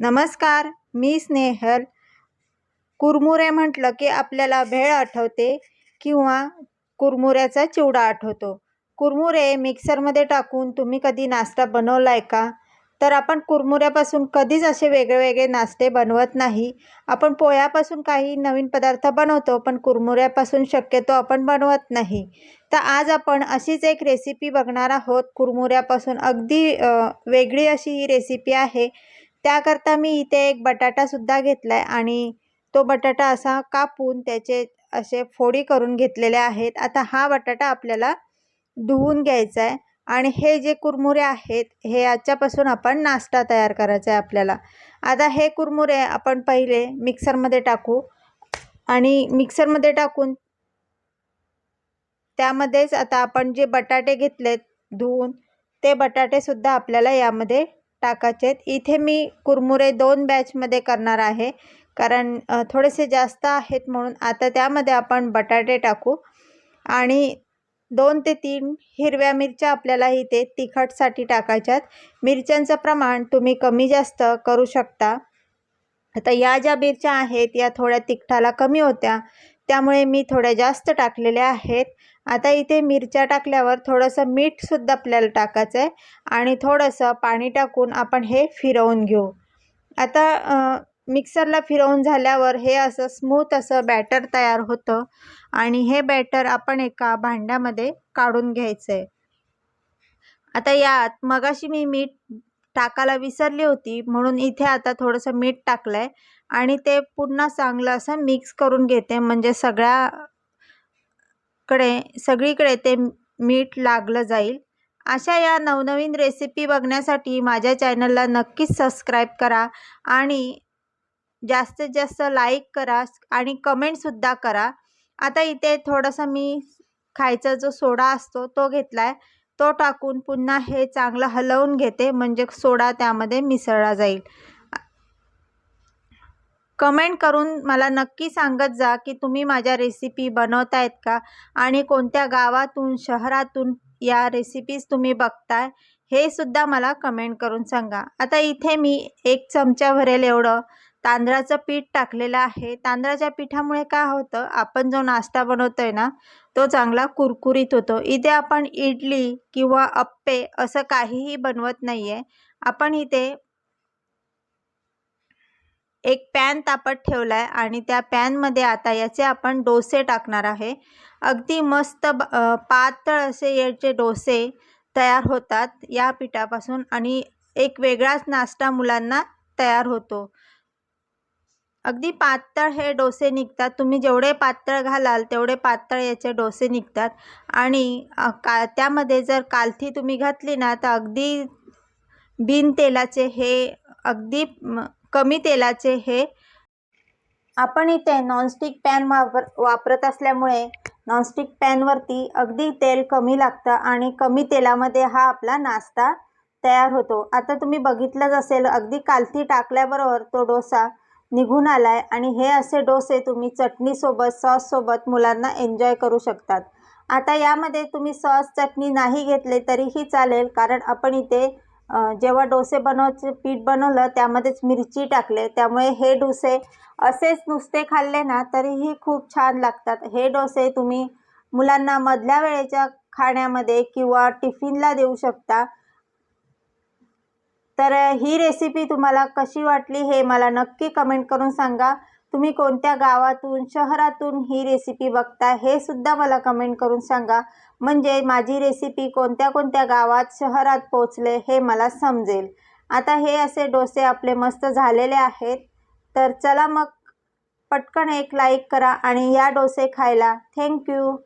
नमस्कार मी स्नेहल. कुरमुरे म्हटलं की आपल्याला भेळ आठवते किंवा कुरमुऱ्याचा चिवडा आठवतो. कुरमुरे मिक्सरमध्ये टाकून तुम्ही कधी नाश्ता बनवला आहे का? तर आपण कुरमुऱ्यापासून कधीच असे वेगळे वेगळे नाश्ते बनवत नाही. आपण पोह्यापासून काही नवीन पदार्थ बनवतो पण कुरमुऱ्यापासून शक्यतो आपण बनवत नाही. तर आज आपण अशीच एक रेसिपी बघणार आहोत. कुरमुऱ्यापासून अगदी वेगळी अशी ही रेसिपी आहे. त्याकरता मी इथे एक बटाटासुद्धा घेतला आहे आणि तो बटाटा असा कापून त्याचे असे फोडी करून घेतलेले आहेत. आता हा बटाटा आपल्याला धुवून घ्यायचा आहे आणि हे जे कुरमुरे आहेत हे याच्यापासून आपण नाश्ता तयार करायचा आहे आपल्याला. आता हे कुरमुरे आपण पहिले मिक्सरमध्ये टाकू आणि मिक्सरमध्ये टाकून त्यामध्येच आता आपण जे बटाटे घेतलेत धुवून ते बटाटेसुद्धा आपल्याला यामध्ये टाकायचे आहेत. इथे मी कुरमुरे दोन बॅचमध्ये करणार आहे. कारण थोडेसे जास्त आहेत म्हणून आता त्यामध्ये आपण बटाटे टाकू. आणि दोन ते तीन हिरव्या मिरच्या आपल्याला इथे तिखटसाठी टाकायच्यात मिरच्यांचं प्रमाण तुम्ही कमी जास्त करू शकता. आता या ज्या मिरच्या आहेत या थोड्या तिखटाला कमी होत्या. त्यामुळे मी थोड्या जास्त टाकलेल्या आहेत. आता इथे मिरच्या टाकल्यावर थोडंसं मीठसुद्धा आपल्याला टाकायचं आहे आणि थोडंसं पाणी टाकून आपण हे फिरवून घेऊ. आता मिक्सरला फिरवून झाल्यावर हे असं स्मूथ असं बॅटर तयार होतं. आणि हे बॅटर आपण एका भांड्यामध्ये काढून घ्यायचं आहे आता यात मगाशी मी मीठ टाकायला विसरली होती म्हणून इथे आता थोडंसं मीठ टाकलं आहे आणि ते पुन्हा चांगलं असं मिक्स करून घेते. म्हणजे सगळ्या कडे सगळीकडे ते मीठ लागलं जाईल. अशा या नवनवीन रेसिपी बघण्यासाठी माझ्या चॅनलला नक्कीच सबस्क्राईब करा आणि जास्तीत जास्त लाईक करा आणि कमेंटसुद्धा करा. आता इथे थोडासा मी खायचा जो सोडा असतो तो घेतला आहे तो टाकून पुन्हा हे चांगलं हलवून घेते म्हणजे सोडा त्यामध्ये मिसळला जाईल. कमेंट करून मला नक्की सांगत जा की तुम्ही माझ्या रेसिपी बनवतायत का? आणि कोणत्या गावातून शहरातून या रेसिपीज तुम्ही बघताय? हे सुद्धा मला कमेंट करून सांगा. आता इथे मी एक चमचा भरेल एवढं. तांदळाचं पीठ टाकलेलं आहे. तांदळाच्या पिठामुळे काय होतं? आपण जो नाश्ता बनवतो आहे ना तो चांगला कुरकुरीत होतो. इथे आपण इडली किंवा अप्पे असं काहीही बनवत नाही आहे आपण इथे एक पॅन तापत ठेवला आहे आणि त्या पॅनमध्ये आता याचे आपण डोसे टाकणार आहे. अगदी मस्त ब पातळ असे याचे डोसे तयार होतात या पिठापासून आणि एक वेगळाच नाश्ता मुलांना तयार होतो. अगदी पातळ हे डोसे निघतात. तुम्ही जेवढे पातळ घालाल तेवढे पातळ याचे डोसे निघतात. आणि का त्यामध्ये जर कालथी तुम्ही घातली ना तर अगदी बिन तेलाचे हे अगदी कमी तेलाचे हे आपण इथे नॉनस्टिक पॅन वापर वापरत असल्यामुळे नॉनस्टिक पॅनवरती अगदी तेल कमी लागतं आणि कमी तेलामध्ये हा आपला नाश्ता तयार होतो. आता तुम्ही बघितलंच असेल अगदी कालथी टाकल्याबरोबर तो डोसा निघून आला आहे आणि हे असे डोसे तुम्ही चटणीसोबत सॉससोबत मुलांना एन्जॉय करू शकतात. आता यामध्ये तुम्ही सॉस चटणी नाही घेतले तरीही चालेल कारण आपण इथे जेव्हा डोसे बनवायचे पीठ बनवलं त्यामध्येच मिरची टाकले. त्यामुळे हे डोसे असेच नुसते खाल्ले ना तरीही खूप छान लागतात. हे डोसे तुम्ही मुलांना मधल्या वेळेच्या खाण्यामध्ये किंवा टिफिनला देऊ शकता. तर ही रेसिपी तुम्हाला कशी वाटली हे मला नक्की कमेंट करून सांगा. तुम्ही कोणत्या गावातून शहरातून ही रेसिपी बघता हे सुद्धा मला कमेंट करून सांगा. म्हणजे माझी रेसिपी कोणत्या कोणत्या गावात शहरात पोचले हे मला समजेल. आता हे असे डोसे आपले मस्त झालेले आहेत. तर चला मग पटकन एक लाईक करा आणि या डोसे खायला. थँक्यू